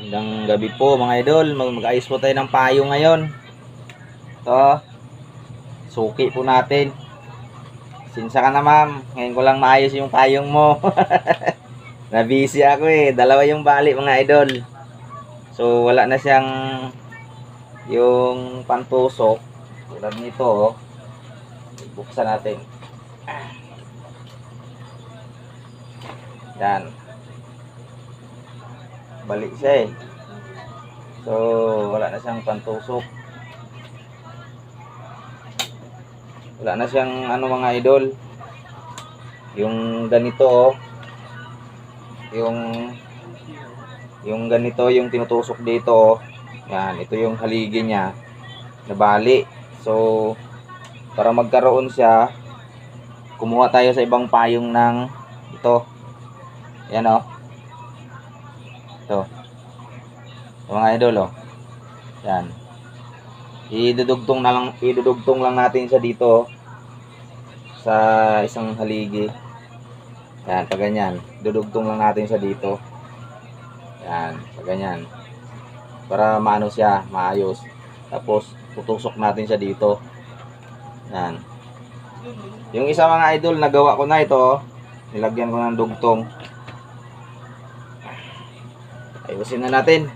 Magandang gabi po mga idol. Mag- Mag-ayos po tayo ng payo ngayon. Ito. Suki po natin. Sinsa ka na ma'am. Ngayon ko lang maayos yung payong mo. Na-busy ako eh. Dalawa yung bali mga idol. So wala na siyang yung pantusok. Tulad nito oh. Buksan natin. Yan. Balik siya eh. So, wala na siyang pantusok. Wala na siyang ano mga idol. Yung ganito oh. Yung yung ganito yung tinutusok dito oh. Yan, ito yung haligi niya. Nabali. So, para magkaroon siya, kumuha tayo sa ibang payong ng ito. Yan oh. Ito. Mga idol oh. Yan. Idudugtong na lang, idudugtong lang natin siya dito oh. sa isang haligi. Yan, pag ganyan. Dudugtong lang natin siya dito. Yan, pag ganyan. Para maano siya, maayos. Tapos, tutusok natin siya dito. Yan. Yung isa mga idol, nagawa ko na ito. oh. Nilagyan ko ng dugtong. Ayusin na natin.